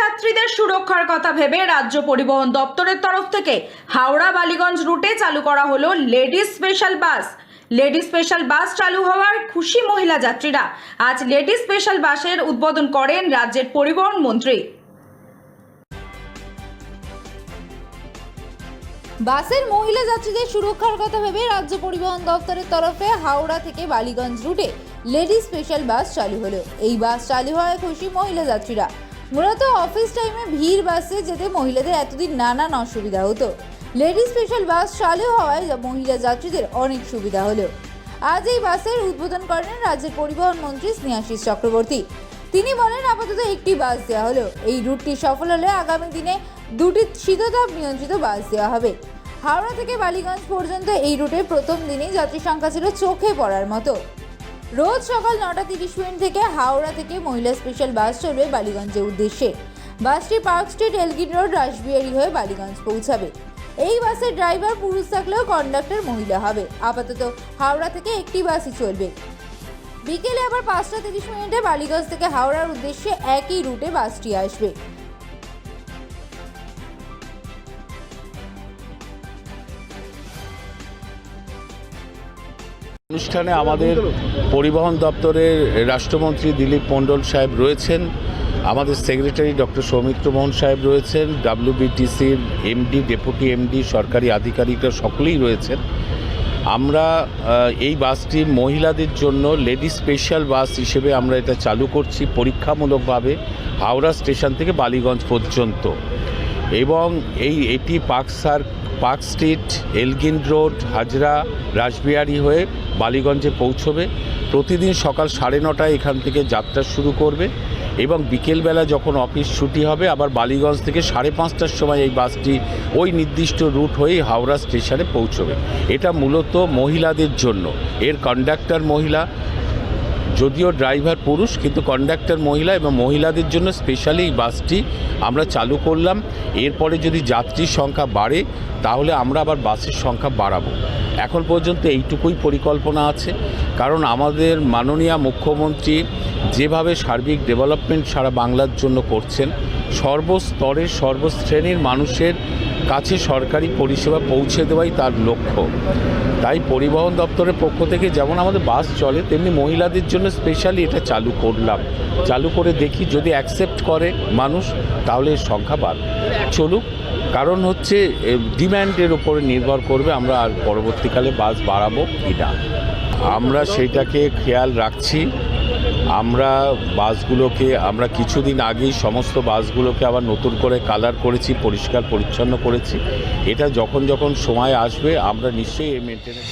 যাত্রীদের সুরক্ষার কথা ভেবে রাজ্য পরিবহন দপ্তরের তরফ থেকে হাওড়া বালিগঞ্জ রুটে চালু করা হলো ladies special bus. Lady special bus চালু হওয়ার খুশি মহিলা যাত্রীরা আজ লেডি স্পেশাল বাসের উদ্বোধন করেন রাজ্যের পরিবহন মন্ত্রী। বাসের মহিলা যাত্রীদের সুরক্ষার কথা ভেবে রাজ্য পরিবহন দপ্তরের তরফে হাওড়া থেকে বালিগঞ্জ রুটে লেডি স্পেশাল বাস চালু হলো। এই বাস চালু হওয়ায় খুশি মহিলা যাত্রীরা। মূলত অফিস টাইমে ভিড় বাসে যেতে মহিলাদের এতদিন নানান অসুবিধা হতো। লেডি স্পেশাল বাস চালু হওয়ায় মহিলা যাত্রীদের অনেক সুবিধা হলো। আজ এই বাসের উদ্বোধন করেন রাজ্যের পরিবহন মন্ত্রী স্নেহাশিস চক্রবর্তী। তিনি বলেন আপাতত একটি বাস দেওয়া হলো। এই রুটটি সফল হলে আগামী দিনে দুটি শীততাপ নিয়ন্ত্রিত বাস দেওয়া হবে। হাওড়া থেকে বালিগঞ্জ পর্যন্ত এই রুটে প্রথম দিনেই যাত্রী সংখ্যা ছিল চোখে পড়ার মতো। রোজ সকাল নটা তিরিশ মিনিট থেকে হাওড়া থেকে মহিলা স্পেশাল বাস চলবে বালিগঞ্জের উদ্দেশ্যে। বাসটি park street, Elgin road, Rashbehari হয়ে বালিগঞ্জ পৌঁছাবে। এই বাসের ড্রাইভার পুরুষ থাকলেও কন্ডাক্টর মহিলা হবে। আপাতত হাওড়া থেকে একটি বাসই চলবে। বিকেলে আবার পাঁচটা তিরিশ মিনিটে বালিগঞ্জ থেকে হাওড়ার উদ্দেশ্যে একই রুটে বাসটি আসবে। অনুষ্ঠানে আমাদের পরিবহন দপ্তরের রাষ্ট্রমন্ত্রী দিলীপ মণ্ডল সাহেব রয়েছেন। আমাদের সেক্রেটারি ডক্টর সৌমিত্র মোহন সাহেব রয়েছেন। ডাব্লিউবিটিসির এমডি, ডেপুটি এমডি, সরকারি আধিকারিকরা সকলেই রয়েছেন। আমরা এই বাসটি মহিলাদের জন্য লেডি স্পেশাল বাস হিসেবে আমরা এটা চালু করছি পরীক্ষামূলকভাবে হাওড়া স্টেশন থেকে বালিগঞ্জ পর্যন্ত। এবং এই এটি পার্ক সার park street Elgin road Hazra, Rashbehari হয়ে বালিগঞ্জে পৌঁছবে। প্রতিদিন সকাল সাড়ে নটায় এখান থেকে যাত্রা শুরু করবে এবং বিকেলবেলা যখন অফিস ছুটি হবে, আবার বালিগঞ্জ থেকে সাড়ে পাঁচটার সময় এই বাসটি ওই নির্দিষ্ট রুট হয়েই হাওড়া স্টেশনে পৌঁছবে। এটা মূলত মহিলাদের জন্য। এর কন্ডাক্টর মহিলা যদিও ড্রাইভার পুরুষ, কিন্তু কন্ডাক্টর মহিলা এবং মহিলাদের জন্য স্পেশালি এই বাসটি আমরা চালু করলাম। এরপরে যদি যাত্রীর সংখ্যা বাড়ে, তাহলে আমরা আবার বাসের সংখ্যা বাড়াবো। এখন পর্যন্ত এইটুকুই পরিকল্পনা আছে। কারণ আমাদের মাননীয় মুখ্যমন্ত্রী যেভাবে সার্বিক ডেভেলপমেন্ট সারা বাংলার জন্য করছেন সর্বস্তরের সর্বশ্রেণীর মানুষের কাছে সরকারি পরিষেবা পৌঁছে দেওয়াই তার লক্ষ্য। তাই পরিবহন দপ্তরের পক্ষ থেকে যেমন আমাদের বাস চলে, তেমনি মহিলাদের জন্য স্পেশালি এটা চালু করলাম। চালু করে দেখি যদি অ্যাকসেপ্ট করে মানুষ, তাহলে এর সংখ্যা বাড়বে। চলুক, কারণ হচ্ছে ডিম্যান্ডের উপরে নির্ভর করবে আমরা আর পরবর্তীকালে বাস বাড়াবো কি না আমরা সেইটাকে খেয়াল রাখছি। আমরা বাসগুলোকে, আমরা কিছুদিন আগেই সমস্ত বাসগুলোকে আবার নতুন করে কালার করেছি, পরিষ্কার, পরিচ্ছন্ন করেছি। এটা যখন যখন সময় আসবে, আমরা নিশ্চয়ই এই মেনটেনেন্স